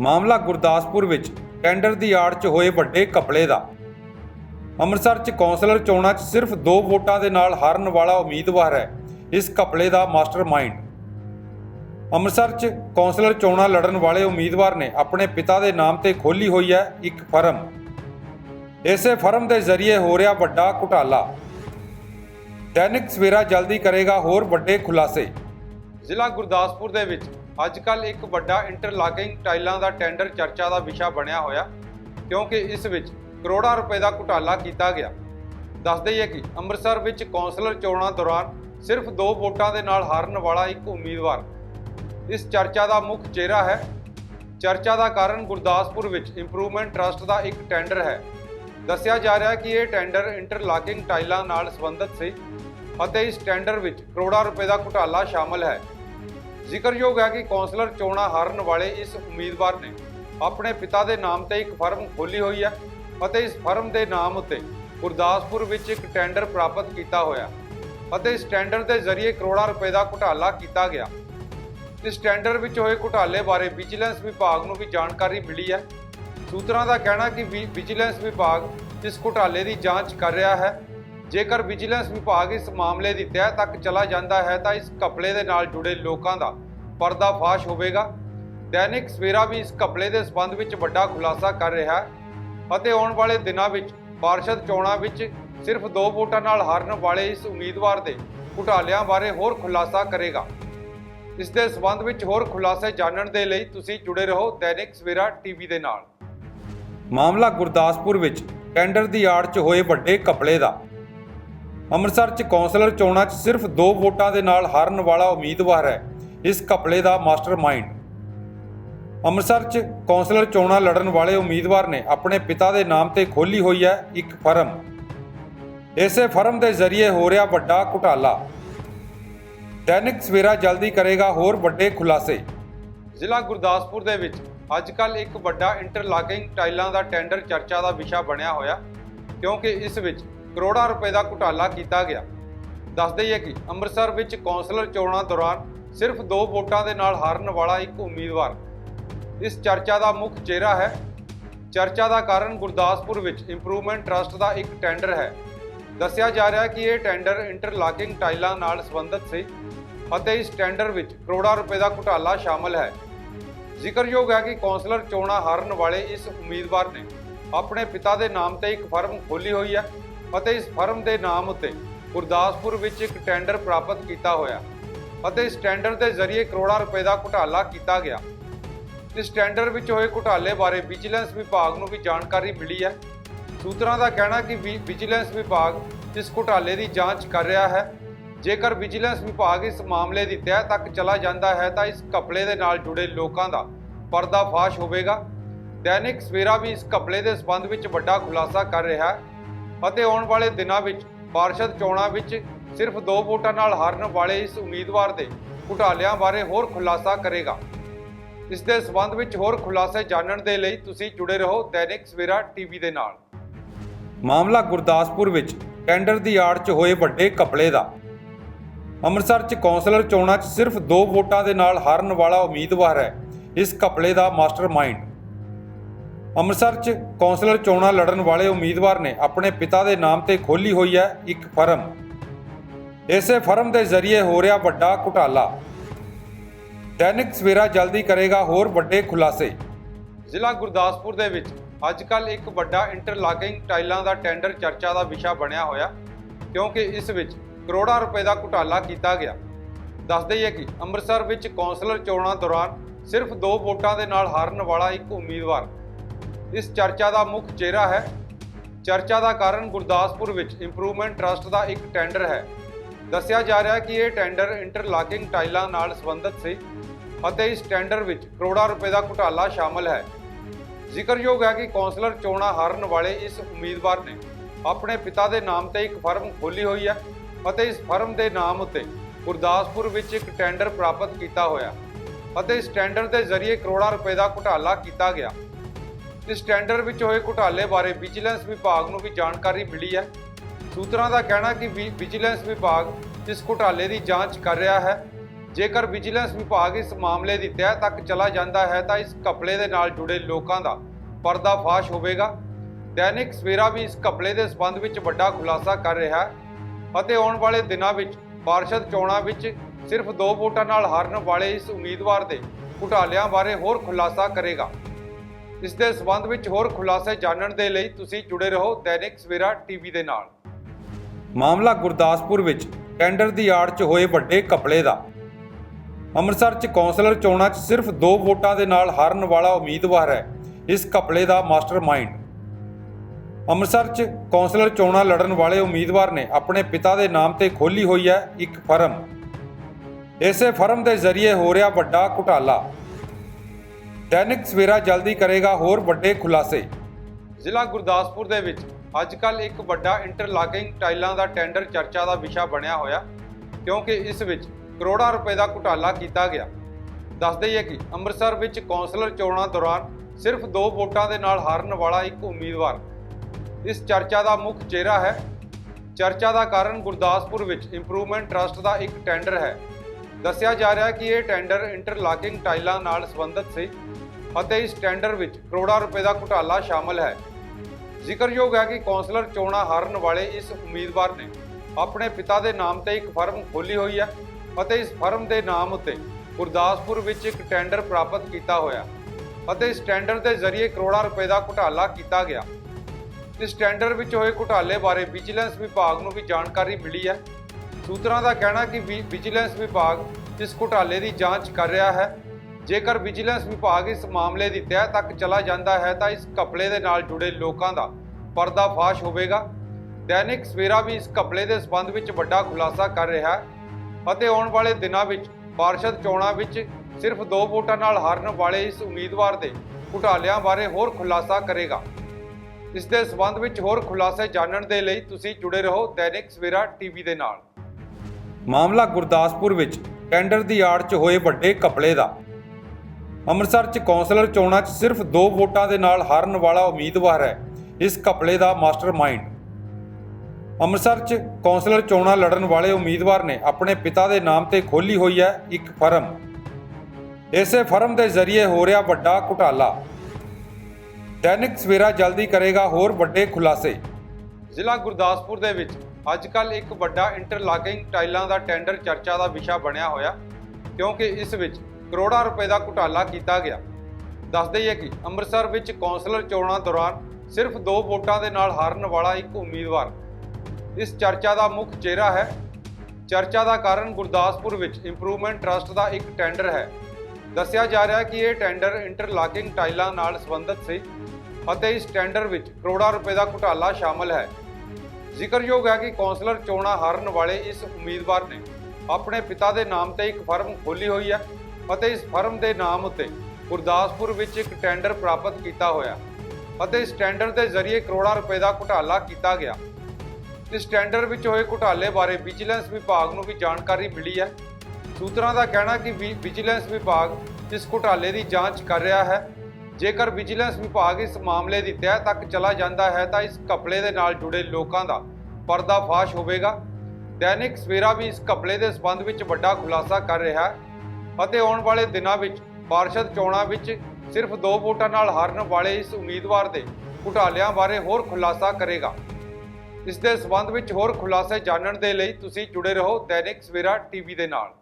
ਮਾਮਲਾ ਗੁਰਦਾਸਪੁਰ ਵਿੱਚ ਟੈਂਡਰ ਦੀ ਆੜ 'ਚ ਹੋਏ ਵੱਡੇ ਘਪਲੇ ਦਾ। ਅੰਮ੍ਰਿਤਸਰ 'ਚ ਕੌਂਸਲਰ ਚੋਣਾਂ 'ਚ ਸਿਰਫ 2 ਵੋਟਾਂ ਦੇ ਨਾਲ ਹਾਰਨ ਵਾਲਾ ਉਮੀਦਵਾਰ ਹੈ, ਇਸ ਘਪਲੇ ਦਾ ਮਾਸਟਰਮਾਈਂਡ। ਅੰਮ੍ਰਿਤਸਰ 'ਚ ਕੌਂਸਲਰ ਚੋਣਾਂ ਲੜਨ ਵਾਲੇ ਉਮੀਦਵਾਰ ਨੇ ਆਪਣੇ ਪਿਤਾ ਦੇ ਨਾਮ ਤੇ ਖੋਲੀ ਹੋਈ ਹੈ ਇੱਕ ਫਰਮ। ਇਸੇ ਫਰਮ ਦੇ ਜ਼ਰੀਏ ਹੋ ਰਿਹਾ ਵੱਡਾ ਘੁਟਾਲਾ। ਦੈਨਿਕ ਸਵੇਰਾ ਜਲਦੀ ਕਰੇਗਾ ਹੋਰ ਵੱਡੇ ਖੁਲਾਸੇ। ਜ਼ਿਲ੍ਹਾ ਗੁਰਦਾਸਪੁਰ ਦੇ ਵਿੱਚ ਅੱਜ ਕੱਲ ਇੱਕ ਵੱਡਾ ਇੰਟਰਲਾਕਿੰਗ ਟਾਈਲਾਂ ਦਾ ਟੈਂਡਰ ਚਰਚਾ ਦਾ ਵਿਸ਼ਾ ਬਣਿਆ ਹੋਇਆ, ਕਿਉਂਕਿ ਇਸ ਵਿੱਚ ਕਰੋੜਾਂ ਰੁਪਏ ਦਾ ਘੁਟਾਲਾ ਕੀਤਾ ਗਿਆ। ਦੱਸ ਦਈਏ ਕਿ ਅੰਮ੍ਰਿਤਸਰ ਵਿੱਚ ਕੌਂਸਲਰ ਚੋਣਾਂ ਦੌਰਾਨ ਸਿਰਫ 2 ਵੋਟਾਂ ਦੇ ਨਾਲ ਹਾਰਨ ਵਾਲਾ ਇੱਕ ਉਮੀਦਵਾਰ। ਇਸ ਚਰਚਾ ਦਾ ਮੁੱਖ ਚਿਹਰਾ ਹੈ। ਚਰਚਾ ਦਾ ਕਾਰਨ ਗੁਰਦਾਸਪੁਰ ਵਿੱਚ ਇੰਪਰੂਵਮੈਂਟ ਟਰਸਟ ਦਾ ਇੱਕ ਟੈਂਡਰ ਹੈ। ਦੱਸਿਆ ਜਾ ਰਿਹਾ ਹੈ ਕਿ ਇਹ ਟੈਂਡਰ ਇੰਟਰਲਾਕਿੰਗ ਟਾਈਲਾਂ ਨਾਲ ਸੰਬੰਧਿਤ ਸੀ ਅਤੇ ਇਸ ਟੈਂਡਰ ਵਿੱਚ ਕਰੋੜਾਂ ਰੁਪਏ ਦਾ ਘੁਟਾਲਾ ਸ਼ਾਮਲ ਹੈ। ਜ਼ਿਕਰਯੋਗ ਹੈ ਕਿ ਕੌਂਸਲਰ ਚੋਣਾਂ ਹਾਰਨ ਵਾਲੇ ਇਸ ਉਮੀਦਵਾਰ ਨੇ ਆਪਣੇ ਪਿਤਾ ਦੇ ਨਾਮ ਤੇ ਇੱਕ ਫਰਮ ਖੋਲੀ ਹੋਈ ਹੈ ਅਤੇ ਇਸ ਫਰਮ ਦੇ ਨਾਮ ਉੱਤੇ ਗੁਰਦਾਸਪੁਰ ਵਿੱਚ ਇੱਕ ਟੈਂਡਰ ਪ੍ਰਾਪਤ ਕੀਤਾ ਹੋਇਆ ਅਤੇ ਇਸ ਟੈਂਡਰ ਦੇ ਜ਼ਰੀਏ ਕਰੋੜਾਂ ਰੁਪਏ ਦਾ ਘੁਟਾਲਾ ਕੀਤਾ ਗਿਆ। ਇਸ ਟੈਂਡਰ ਵਿੱਚ ਹੋਏ ਘੁਟਾਲੇ ਬਾਰੇ ਵਿਜੀਲੈਂਸ ਵਿਭਾਗ ਨੂੰ ਵੀ ਜਾਣਕਾਰੀ ਮਿਲੀ ਹੈ। ਸੂਤਰਾਂ ਦਾ ਕਹਿਣਾ ਕਿ ਵਿ- ਵਿਜੀਲੈਂਸ ਵਿਭਾਗ ਇਸ ਘੁਟਾਲੇ ਦੀ ਜਾਂਚ ਕਰ ਰਿਹਾ ਹੈ। ਜੇਕਰ ਵਿਜੀਲੈਂਸ ਵਿਭਾਗ ਇਸ ਮਾਮਲੇ ਦੀ ਤਹਿ ਤੱਕ ਚਲਾ ਜਾਂਦਾ ਹੈ ਤਾਂ ਇਸ ਘਪਲੇ ਦੇ ਨਾਲ ਜੁੜੇ ਲੋਕਾਂ ਦਾ ਪਰਦਾਫਾਸ਼ ਹੋਵੇਗਾ। ਦੈਨਿਕ ਸਵੇਰਾ ਵੀ ਇਸ ਘਪਲੇ ਦੇ ਸਬੰਧ ਵਿੱਚ ਵੱਡਾ ਖੁਲਾਸਾ ਕਰ ਰਿਹਾ ਹੈ ਅਤੇ ਆਉਣ ਵਾਲੇ ਦਿਨਾਂ ਵਿੱਚ ਪਾਰਸ਼ਦ ਚੋਣਾਂ ਵਿੱਚ ਸਿਰਫ 2 ਵੋਟਾਂ ਨਾਲ ਹਾਰਨ ਵਾਲੇ ਇਸ ਉਮੀਦਵਾਰ ਦੇ ਘੁਟਾਲਿਆਂ ਬਾਰੇ ਹੋਰ ਖੁਲਾਸਾ ਕਰੇਗਾ। ਇਸ ਦੇ ਸਬੰਧ ਵਿੱਚ ਹੋਰ ਖੁਲਾਸੇ ਜਾਣਨ ਦੇ ਲਈ ਤੁਸੀਂ ਜੁੜੇ ਰਹੋ ਦੈਨਿਕ ਸਵੇਰਾ ਟੀਵੀ ਦੇ ਨਾਲ। ਮਾਮਲਾ ਗੁਰਦਾਸਪੁਰ ਵਿੱਚ ਟੈਂਡਰ ਦੀ ਆੜ 'ਚ ਹੋਏ ਵੱਡੇ ਘਪਲੇ ਦਾ। ਅੰਮ੍ਰਿਤਸਰ 'ਚ ਕੌਂਸਲਰ ਚੋਣਾਂ 'ਚ ਸਿਰਫ 2 ਵੋਟਾਂ ਦੇ ਨਾਲ ਹਾਰਨ ਵਾਲਾ ਉਮੀਦਵਾਰ ਹੈ। ਇਸ ਘਪਲੇ ਦਾ ਮਾਸਟਰਮਾਈਂਡ। ਅੰਮ੍ਰਿਤਸਰ 'ਚ ਕੌਂਸਲਰ ਚੋਣਾਂ ਲੜਨ ਵਾਲੇ ਉਮੀਦਵਾਰ ਨੇ ਆਪਣੇ ਪਿਤਾ ਦੇ ਨਾਮ ਤੇ ਖੋਲੀ ਹੋਈ ਹੈ ਇੱਕ ਫਰਮ। ਇਸੇ ਫਰਮ ਦੇ ਜ਼ਰੀਏ ਹੋ ਰਿਹਾ ਵੱਡਾ ਘੁਟਾਲਾ। ਦੈਨਿਕ ਸਵੇਰਾ ਜਲਦੀ ਕਰੇਗਾ ਹੋਰ ਵੱਡੇ ਖੁਲਾਸੇ। ਜ਼ਿਲ੍ਹਾ ਗੁਰਦਾਸਪੁਰ ਦੇ ਵਿੱਚ ਅੱਜ ਕੱਲ ਇੱਕ ਵੱਡਾ ਇੰਟਰਲਾਕਿੰਗ ਟਾਈਲਾਂ ਦਾ ਟੈਂਡਰ ਚਰਚਾ ਦਾ ਵਿਸ਼ਾ ਬਣਿਆ ਹੋਇਆ, ਕਿਉਂਕਿ ਇਸ ਵਿੱਚ ਕਰੋੜਾਂ ਰੁਪਏ ਦਾ ਘੁਟਾਲਾ ਕੀਤਾ ਗਿਆ। ਦੱਸ ਦਈਏ ਕਿ ਅੰਮ੍ਰਿਤਸਰ ਵਿੱਚ ਕੌਂਸਲਰ ਚੋਣਾਂ ਦੌਰਾਨ ਸਿਰਫ 2 ਵੋਟਾਂ ਦੇ ਨਾਲ ਹਾਰਨ ਵਾਲਾ ਇੱਕ ਉਮੀਦਵਾਰ। ਇਸ ਚਰਚਾ ਦਾ ਮੁੱਖ ਚਿਹਰਾ ਹੈ। ਚਰਚਾ ਦਾ ਕਾਰਨ ਗੁਰਦਾਸਪੁਰ ਵਿੱਚ ਇੰਪਰੂਵਮੈਂਟ ਟਰਸਟ ਦਾ ਇੱਕ ਟੈਂਡਰ ਹੈ। ਦੱਸਿਆ ਜਾ ਰਿਹਾ ਹੈ ਕਿ ਇਹ ਟੈਂਡਰ ਇੰਟਰਲਾਕਿੰਗ ਟਾਈਲਾਂ ਨਾਲ ਸੰਬੰਧਿਤ ਸੀ ਅਤੇ ਇਸ ਟੈਂਡਰ ਵਿੱਚ ਕਰੋੜਾਂ ਰੁਪਏ ਦਾ ਘੁਟਾਲਾ ਸ਼ਾਮਲ ਹੈ। ਜ਼ਿਕਰਯੋਗ ਹੈ ਕਿ ਕੌਂਸਲਰ ਚੋਣਾਂ ਹਾਰਨ ਵਾਲੇ ਇਸ ਉਮੀਦਵਾਰ ਨੇ ਆਪਣੇ ਪਿਤਾ ਦੇ ਨਾਮ ਤੇ ਇੱਕ ਫਰਮ ਖੋਲੀ ਹੋਈ ਹੈ ਅਤੇ ਇਸ ਫਰਮ ਦੇ ਨਾਮ ਉੱਤੇ ਗੁਰਦਾਸਪੁਰ ਵਿੱਚ ਇੱਕ ਟੈਂਡਰ ਪ੍ਰਾਪਤ ਕੀਤਾ ਹੋਇਆ। ਅਤੇ ਇਸ ਟੈਂਡਰ ਦੇ ਜ਼ਰੀਏ ਕਰੋੜਾਂ ਰੁਪਏ ਦਾ ਘੁਟਾਲਾ ਕੀਤਾ ਗਿਆ। ਇਸ ਟੈਂਡਰ ਵਿੱਚ ਹੋਏ ਘੁਟਾਲੇ ਬਾਰੇ ਵਿਜੀਲੈਂਸ ਵਿਭਾਗ ਨੂੰ ਵੀ ਜਾਣਕਾਰੀ ਮਿਲੀ ਹੈ। ਸੂਤਰਾਂ ਦਾ ਕਹਿਣਾ ਕਿ ਵਿ- ਵਿਜੀਲੈਂਸ ਵਿਭਾਗ ਇਸ ਘੁਟਾਲੇ ਦੀ ਜਾਂਚ ਕਰ ਰਿਹਾ ਹੈ। ਜੇਕਰ ਵਿਜੀਲੈਂਸ ਵਿਭਾਗ ਇਸ ਮਾਮਲੇ ਦੀ ਤਹਿ ਤੱਕ ਚਲਾ ਜਾਂਦਾ ਹੈ ਤਾਂ ਇਸ ਘਪਲੇ ਦੇ ਨਾਲ ਜੁੜੇ ਲੋਕਾਂ ਦਾ ਪਰਦਾਫਾਸ਼ ਹੋਵੇਗਾ। ਦੈਨਿਕ ਸਵੇਰਾ ਵੀ ਇਸ ਘਪਲੇ ਦੇ ਸਬੰਧ ਵਿੱਚ ਵੱਡਾ ਖੁਲਾਸਾ ਕਰ ਰਿਹਾ ਹੈ ਅਤੇ ਆਉਣ ਵਾਲੇ ਦਿਨਾਂ ਵਿੱਚ ਪਾਰਸ਼ਦ ਚੋਣਾਂ ਵਿੱਚ ਸਿਰਫ ਦੋ ਵੋਟਾਂ ਨਾਲ ਹਾਰਨ ਵਾਲੇ ਇਸ ਉਮੀਦਵਾਰ ਦੇ ਘੁਟਾਲਿਆਂ ਬਾਰੇ ਹੋਰ ਖੁਲਾਸਾ ਕਰੇਗਾ। ਇਸ ਦੇ ਸਬੰਧ ਵਿੱਚ ਹੋਰ ਖੁਲਾਸੇ ਜਾਣਨ ਦੇ ਲਈ ਤੁਸੀਂ ਜੁੜੇ ਰਹੋ ਦੈਨਿਕ ਸਵੇਰਾ ਟੀਵੀ ਦੇ ਨਾਲ। ਮਾਮਲਾ ਗੁਰਦਾਸਪੁਰ ਵਿੱਚ ਟੈਂਡਰ ਦੀ ਆੜ 'ਚ ਹੋਏ ਵੱਡੇ ਘਪਲੇ ਦਾ। ਅੰਮ੍ਰਿਤਸਰ 'ਚ ਕੌਂਸਲਰ ਚੋਣਾਂ 'ਚ ਸਿਰਫ ਦੋ ਵੋਟਾਂ ਦੇ ਨਾਲ ਹਾਰਨ ਵਾਲਾ ਉਮੀਦਵਾਰ ਹੈ ਇਸ ਘਪਲੇ ਦਾ ਮਾਸਟਰਮਾਈਂਡ। ਅੰਮ੍ਰਿਤਸਰ 'ਚ ਕੌਂਸਲਰ ਚੋਣਾਂ ਲੜਨ ਵਾਲੇ ਉਮੀਦਵਾਰ ਨੇ ਆਪਣੇ ਪਿਤਾ ਦੇ ਨਾਮ ਤੇ ਖੋਲੀ ਹੋਈ ਹੈ ਇੱਕ ਫਰਮ। ਇਸੇ ਫਰਮ ਦੇ ਜ਼ਰੀਏ ਹੋ ਰਿਹਾ ਵੱਡਾ ਘੁਟਾਲਾ। ਦੈਨਿਕ ਸਵੇਰਾ ਜਲਦੀ ਕਰੇਗਾ ਹੋਰ ਵੱਡੇ ਖੁਲਾਸੇ। ਜ਼ਿਲ੍ਹਾ ਗੁਰਦਾਸਪੁਰ ਦੇ ਵਿੱਚ ਅੱਜ ਕੱਲ ਇੱਕ ਵੱਡਾ ਇੰਟਰਲਾਕਿੰਗ ਟਾਈਲਾਂ ਦਾ ਟੈਂਡਰ ਚਰਚਾ ਦਾ ਵਿਸ਼ਾ ਬਣਿਆ ਹੋਇਆ, ਕਿਉਂਕਿ ਇਸ ਵਿੱਚ ਕਰੋੜਾਂ ਰੁਪਏ ਦਾ ਘੁਟਾਲਾ ਕੀਤਾ ਗਿਆ। ਦੱਸ ਦਈਏ ਕਿ ਅੰਮ੍ਰਿਤਸਰ ਵਿੱਚ ਕੌਂਸਲਰ ਚੋਣਾਂ ਦੌਰਾਨ ਸਿਰਫ 2 ਵੋਟਾਂ ਦੇ ਨਾਲ ਹਾਰਨ ਵਾਲਾ ਇੱਕ ਉਮੀਦਵਾਰ। ਇਸ ਚਰਚਾ ਦਾ ਮੁੱਖ ਚਿਹਰਾ ਹੈ। ਚਰਚਾ ਦਾ ਕਾਰਨ ਗੁਰਦਾਸਪੁਰ ਵਿੱਚ ਇੰਪਰੂਵਮੈਂਟ ਟਰਸਟ ਦਾ ਇੱਕ ਟੈਂਡਰ ਹੈ। ਦੱਸਿਆ ਜਾ ਰਿਹਾ ਕਿ ਇਹ ਟੈਂਡਰ ਇੰਟਰਲਾਕਿੰਗ ਟਾਈਲਾਂ ਨਾਲ ਸੰਬੰਧਿਤ ਸੀ ਅਤੇ ਇਸ ਟੈਂਡਰ ਵਿੱਚ ਕਰੋੜਾਂ ਰੁਪਏ ਦਾ ਘੁਟਾਲਾ ਸ਼ਾਮਲ ਹੈ। ਜ਼ਿਕਰਯੋਗ ਹੈ ਕਿ ਕੌਂਸਲਰ ਚੋਣਾਂ ਹਾਰਨ ਵਾਲੇ ਇਸ ਉਮੀਦਵਾਰ ਨੇ ਆਪਣੇ ਪਿਤਾ ਦੇ ਨਾਮ ਤੇ ਇੱਕ ਫਰਮ ਖੋਲੀ ਹੋਈ ਹੈ ਅਤੇ ਇਸ ਫਰਮ ਦੇ ਨਾਮ ਉੱਤੇ ਗੁਰਦਾਸਪੁਰ ਵਿੱਚ ਇੱਕ ਟੈਂਡਰ ਪ੍ਰਾਪਤ ਕੀਤਾ ਹੋਇਆ ਅਤੇ ਇਸ ਟੈਂਡਰ ਦੇ ਜ਼ਰੀਏ ਕਰੋੜਾਂ ਰੁਪਏ ਦਾ ਘੁਟਾਲਾ ਕੀਤਾ ਗਿਆ। ਇਸ ਟੈਂਡਰ ਵਿੱਚ ਹੋਏ ਘੁਟਾਲੇ ਬਾਰੇ ਵਿਜੀਲੈਂਸ ਵਿਭਾਗ ਨੂੰ ਵੀ ਜਾਣਕਾਰੀ ਮਿਲੀ ਹੈ। ਸੂਤਰਾਂ ਦਾ ਕਹਿਣਾ ਕਿ ਵਿ- ਵਿਜੀਲੈਂਸ ਵਿਭਾਗ ਇਸ ਘੁਟਾਲੇ ਦੀ ਜਾਂਚ ਕਰ ਰਿਹਾ ਹੈ। ਜੇਕਰ ਵਿਜੀਲੈਂਸ ਵਿਭਾਗ ਇਸ ਮਾਮਲੇ ਦੀ ਤਹਿ ਤੱਕ ਚਲਾ ਜਾਂਦਾ ਹੈ ਤਾਂ ਇਸ ਘਪਲੇ ਦੇ ਨਾਲ ਜੁੜੇ ਲੋਕਾਂ ਦਾ ਪਰਦਾਫਾਸ਼ ਹੋਵੇਗਾ। ਦੈਨਿਕ ਸਵੇਰਾ ਵੀ ਇਸ ਘਪਲੇ ਦੇ ਸਬੰਧ ਵਿੱਚ ਵੱਡਾ ਖੁਲਾਸਾ ਕਰ ਰਿਹਾ ਹੈ ਅਤੇ ਆਉਣ ਵਾਲੇ ਦਿਨਾਂ ਵਿੱਚ ਪਾਰਸ਼ਦ ਚੋਣਾਂ ਵਿੱਚ ਸਿਰਫ ਦੋ ਵੋਟਾਂ ਨਾਲ ਹਾਰਨ ਵਾਲੇ ਇਸ ਉਮੀਦਵਾਰ ਦੇ ਘੁਟਾਲਿਆਂ ਬਾਰੇ ਹੋਰ ਖੁਲਾਸਾ ਕਰੇਗਾ। ਇਸ ਦੇ ਸਬੰਧ ਵਿੱਚ ਹੋਰ ਖੁਲਾਸੇ ਜਾਣਨ ਦੇ ਲਈ ਤੁਸੀਂ ਜੁੜੇ ਰਹੋ ਦੈਨਿਕ ਸਵੇਰਾ ਟੀਵੀ ਦੇ ਨਾਲ। ਮਾਮਲਾ ਗੁਰਦਾਸਪੁਰ ਵਿੱਚ ਟੈਂਡਰ ਦੀ ਆੜ 'ਚ ਹੋਏ ਵੱਡੇ ਘਪਲੇ ਦਾ। ਅੰਮ੍ਰਿਤਸਰ 'ਚ ਕੌਂਸਲਰ ਚੋਣਾਂ 'ਚ ਸਿਰਫ ਦੋ ਵੋਟਾਂ ਦੇ ਨਾਲ ਹਾਰਨ ਵਾਲਾ ਉਮੀਦਵਾਰ ਹੈ, ਇਸ ਘਪਲੇ ਦਾ ਮਾਸਟਰਮਾਈਂਡ। ਅੰਮ੍ਰਿਤਸਰ 'ਚ ਕੌਂਸਲਰ ਚੋਣਾਂ ਲੜਨ ਵਾਲੇ ਉਮੀਦਵਾਰ ਨੇ ਆਪਣੇ ਪਿਤਾ ਦੇ ਨਾਮ ਤੇ ਖੋਲੀ ਹੋਈ ਹੈ ਇੱਕ ਫਰਮ। ਇਸੇ ਫਰਮ ਦੇ ਜ਼ਰੀਏ ਹੋ ਰਿਹਾ ਵੱਡਾ ਘੁਟਾਲਾ। ਦੈਨਿਕ ਸਵੇਰਾ ਜਲਦੀ ਕਰੇਗਾ ਹੋਰ ਵੱਡੇ ਖੁਲਾਸੇ। ਜ਼ਿਲ੍ਹਾ ਗੁਰਦਾਸਪੁਰ ਦੇ ਵਿੱਚ ਅੱਜ ਅੱਜਕੱਲ ਇੱਕ ਵੱਡਾ ਇੰਟਰਲਾਕਿੰਗ ਟਾਈਲਾਂ ਦਾ ਟੈਂਡਰ ਚਰਚਾ ਦਾ ਵਿਸ਼ਾ ਬਣਿਆ ਹੋਇਆ, ਕਿਉਂਕਿ ਇਸ ਵਿੱਚ ਕਰੋੜਾਂ ਰੁਪਏ ਦਾ ਘੁਟਾਲਾ ਕੀਤਾ ਗਿਆ। ਦੱਸ ਦਈਏ ਕਿ ਅੰਮ੍ਰਿਤਸਰ ਵਿੱਚ ਕੌਂਸਲਰ ਚੋਣਾਂ ਦੌਰਾਨ ਸਿਰਫ ਦੋ ਵੋਟਾਂ ਦੇ ਨਾਲ ਹਾਰਨ ਵਾਲਾ ਇੱਕ ਉਮੀਦਵਾਰ। ਇਸ ਚਰਚਾ ਦਾ ਮੁੱਖ ਚਿਹਰਾ ਹੈ। ਚਰਚਾ ਦਾ ਕਾਰਨ ਗੁਰਦਾਸਪੁਰ ਵਿੱਚ ਇੰਪਰੂਵਮੈਂਟ ਟਰਸਟ ਦਾ ਇੱਕ ਟੈਂਡਰ ਹੈ। ਦੱਸਿਆ ਜਾ ਰਿਹਾ ਕਿ ਇਹ ਟੈਂਡਰ ਇੰਟਰਲਾਕਿੰਗ ਟਾਈਲਾਂ ਨਾਲ ਸੰਬੰਧਿਤ ਸੀ ਅਤੇ ਇਸ ਟੈਂਡਰ ਵਿੱਚ ਕਰੋੜਾਂ ਰੁਪਏ ਦਾ ਘੁਟਾਲਾ ਸ਼ਾਮਲ ਹੈ। ਜ਼ਿਕਰਯੋਗ ਹੈ ਕਿ ਕੌਂਸਲਰ ਚੋਣਾਂ ਹਾਰਨ ਵਾਲੇ ਇਸ ਉਮੀਦਵਾਰ ਨੇ ਆਪਣੇ ਪਿਤਾ ਦੇ ਨਾਮ ਤੇ ਇੱਕ ਫਰਮ ਖੋਲੀ ਹੋਈ ਹੈ ਅਤੇ ਇਸ ਫਰਮ ਦੇ ਨਾਮ ਉੱਤੇ ਗੁਰਦਾਸਪੁਰ ਵਿੱਚ ਇੱਕ ਟੈਂਡਰ ਪ੍ਰਾਪਤ ਕੀਤਾ ਹੋਇਆ ਅਤੇ ਇਸ ਟੈਂਡਰ ਦੇ ਜ਼ਰੀਏ ਕਰੋੜਾਂ ਰੁਪਏ ਦਾ ਘੁਟਾਲਾ ਕੀਤਾ ਗਿਆ। ਇਸ ਟੈਂਡਰ ਵਿੱਚ ਹੋਏ ਘੁਟਾਲੇ ਬਾਰੇ ਵਿਜੀਲੈਂਸ ਵਿਭਾਗ ਨੂੰ ਵੀ ਜਾਣਕਾਰੀ ਮਿਲੀ ਹੈ। ਸੂਤਰਾਂ ਦਾ ਕਹਿਣਾ ਕਿ ਵਿ- ਵਿਜੀਲੈਂਸ ਵਿਭਾਗ ਇਸ ਘੁਟਾਲੇ ਦੀ ਜਾਂਚ ਕਰ ਰਿਹਾ ਹੈ। ਜੇਕਰ ਵਿਜੀਲੈਂਸ ਵਿਭਾਗ ਇਸ ਮਾਮਲੇ ਦੀ ਤਹਿ ਤੱਕ ਚਲਾ ਜਾਂਦਾ ਹੈ ਤਾਂ ਇਸ ਘਪਲੇ ਦੇ ਨਾਲ ਜੁੜੇ ਲੋਕਾਂ ਦਾ ਪਰਦਾਫਾਸ਼ ਹੋਵੇਗਾ। ਦੈਨਿਕ ਸਵੇਰਾ ਵੀ ਇਸ ਘਪਲੇ ਦੇ ਸਬੰਧ ਵਿੱਚ ਵੱਡਾ ਖੁਲਾਸਾ ਕਰ ਰਿਹਾ ਹੈ ਅਤੇ ਆਉਣ ਵਾਲੇ ਦਿਨਾਂ ਵਿੱਚ ਪਾਰਸ਼ਦ ਚੋਣਾਂ ਵਿੱਚ ਸਿਰਫ ਦੋ ਵੋਟਾਂ ਨਾਲ ਹਾਰਨ ਵਾਲੇ ਇਸ ਉਮੀਦਵਾਰ ਦੇ ਘੁਟਾਲਿਆਂ ਬਾਰੇ ਹੋਰ ਖੁਲਾਸਾ ਕਰੇਗਾ। ਇਸ ਦੇ ਸਬੰਧ ਵਿੱਚ ਹੋਰ ਖੁਲਾਸੇ ਜਾਣਨ ਦੇ ਲਈ ਤੁਸੀਂ ਜੁੜੇ ਰਹੋ ਦੈਨਿਕ ਸਵੇਰਾ ਟੀਵੀ ਦੇ ਨਾਲ। ਮਾਮਲਾ ਗੁਰਦਾਸਪੁਰ ਵਿੱਚ ਟੈਂਡਰ ਦੀ ਆੜ 'ਚ ਹੋਏ ਵੱਡੇ ਘਪਲੇ ਦਾ ਅੰਮ੍ਰਿਤਸਰ 'ਚ ਕੌਂਸਲਰ ਚੋਣਾਂ 'ਚ ਸਿਰਫ ਦੋ ਵੋਟਾਂ ਦੇ ਨਾਲ ਹਾਰਨ ਵਾਲਾ ਉਮੀਦਵਾਰ ਹੈ, ਇਸ ਘਪਲੇ ਦਾ ਮਾਸਟਰਮਾਈਂਡ। ਅੰਮ੍ਰਿਤਸਰ 'ਚ ਕੌਂਸਲਰ ਚੋਣਾਂ ਲੜਨ ਵਾਲੇ ਉਮੀਦਵਾਰ ਨੇ ਆਪਣੇ ਪਿਤਾ ਦੇ ਨਾਮ ਤੇ ਖੋਲੀ ਹੋਈ ਹੈ ਇੱਕ ਫਰਮ। ਇਸੇ ਫਰਮ ਦੇ ਜ਼ਰੀਏ ਹੋ ਰਿਹਾ ਵੱਡਾ ਘੁਟਾਲਾ। ਦੈਨਿਕ ਸਵੇਰਾ ਜਲਦੀ ਕਰੇਗਾ ਹੋਰ ਵੱਡੇ ਖੁਲਾਸੇ। ਜ਼ਿਲ੍ਹਾ ਗੁਰਦਾਸਪੁਰ ਦੇ ਵਿੱਚ ਅੱਜ ਅੱਜਕੱਲ ਇੱਕ ਵੱਡਾ ਇੰਟਰਲਾਕਿੰਗ ਟਾਈਲਾਂ ਦਾ ਟੈਂਡਰ ਚਰਚਾ ਦਾ ਵਿਸ਼ਾ ਬਣਿਆ ਹੋਇਆ, ਕਿਉਂਕਿ ਇਸ ਵਿੱਚ ਕਰੋੜਾਂ ਰੁਪਏ ਦਾ ਘੁਟਾਲਾ ਕੀਤਾ ਗਿਆ। ਦੱਸ ਦਈਏ ਕਿ ਅੰਮ੍ਰਿਤਸਰ ਵਿੱਚ ਕੌਂਸਲਰ ਚੋਣਾਂ ਦੌਰਾਨ ਸਿਰਫ ਦੋ ਵੋਟਾਂ ਦੇ ਨਾਲ ਹਾਰਨ ਵਾਲਾ ਇੱਕ ਉਮੀਦਵਾਰ। ਇਸ ਚਰਚਾ ਦਾ ਮੁੱਖ ਚਿਹਰਾ ਹੈ। ਚਰਚਾ ਦਾ ਕਾਰਨ ਗੁਰਦਾਸਪੁਰ ਵਿੱਚ ਇੰਪਰੂਵਮੈਂਟ ਟਰਸਟ ਦਾ ਇੱਕ ਟੈਂਡਰ ਹੈ। ਦੱਸਿਆ ਜਾ ਰਿਹਾ ਹੈ ਕਿ ਇਹ ਟੈਂਡਰ ਇੰਟਰਲਾਕਿੰਗ ਟਾਈਲਾਂ ਨਾਲ ਸੰਬੰਧਿਤ ਸੀ ਅਤੇ ਇਸ ਟੈਂਡਰ ਵਿੱਚ ਕਰੋੜਾਂ ਰੁਪਏ ਦਾ ਘੁਟਾਲਾ ਸ਼ਾਮਲ ਹੈ। ਜ਼ਿਕਰਯੋਗ ਹੈ ਕਿ ਕੌਂਸਲਰ ਚੋਣਾਂ ਹਾਰਨ ਵਾਲੇ ਇਸ ਉਮੀਦਵਾਰ ਨੇ ਆਪਣੇ ਪਿਤਾ ਦੇ ਨਾਮ ਤੇ ਇੱਕ ਫਰਮ ਖੋਲੀ ਹੋਈ ਹੈ। ਅਤੇ ਇਸ ਫਰਮ ਦੇ ਨਾਮ ਉੱਤੇ ਗੁਰਦਾਸਪੁਰ ਵਿੱਚ ਇੱਕ ਟੈਂਡਰ ਪ੍ਰਾਪਤ ਕੀਤਾ ਹੋਇਆ। ਅਤੇ ਇਸ ਟੈਂਡਰ ਦੇ ਜ਼ਰੀਏ ਕਰੋੜਾਂ ਰੁਪਏ ਦਾ ਘੁਟਾਲਾ ਕੀਤਾ ਗਿਆ। ਇਸ ਟੈਂਡਰ ਵਿੱਚ ਹੋਏ ਘੁਟਾਲੇ ਬਾਰੇ ਵਿਜੀਲੈਂਸ ਵਿਭਾਗ ਨੂੰ ਵੀ ਜਾਣਕਾਰੀ ਮਿਲੀ ਹੈ। ਸੂਤਰਾਂ ਦਾ ਕਹਿਣਾ ਕਿ ਵਿ- ਵਿਜੀਲੈਂਸ ਵਿਭਾਗ ਇਸ ਘੁਟਾਲੇ ਦੀ ਜਾਂਚ ਕਰ ਰਿਹਾ ਹੈ। ਜੇਕਰ ਵਿਜੀਲੈਂਸ ਵਿਭਾਗ ਇਸ ਮਾਮਲੇ ਦੀ ਤਹਿ ਤੱਕ ਚਲਾ ਜਾਂਦਾ ਹੈ ਤਾਂ ਇਸ ਘਪਲੇ ਦੇ ਨਾਲ ਜੁੜੇ ਲੋਕਾਂ ਦਾ ਪਰਦਾਫਾਸ਼ ਹੋਵੇਗਾ। ਦੈਨਿਕ ਸਵੇਰਾ ਵੀ ਇਸ ਘਪਲੇ ਦੇ ਸਬੰਧ ਵਿੱਚ ਵੱਡਾ ਖੁਲਾਸਾ ਕਰ ਰਿਹਾ ਹੈ। ਅਤੇ ਆਉਣ ਵਾਲੇ ਦਿਨਾਂ ਵਿੱਚ ਪਾਰਸ਼ਦ ਚੋਣਾਂ ਵਿੱਚ ਸਿਰਫ ਦੋ ਵੋਟਾਂ ਨਾਲ ਹਾਰਨ ਵਾਲੇ ਇਸ ਉਮੀਦਵਾਰ ਦੇ ਘੁਟਾਲਿਆਂ ਬਾਰੇ ਹੋਰ ਖੁਲਾਸਾ ਕਰੇਗਾ। ਇਸ ਦੇ ਸਬੰਧ ਵਿੱਚ ਹੋਰ ਖੁਲਾਸੇ ਜਾਣਨ ਦੇ ਲਈ ਤੁਸੀਂ ਜੁੜੇ ਰਹੋ ਦੈਨਿਕ ਸਵੇਰਾ ਟੀਵੀ ਦੇ ਨਾਲ।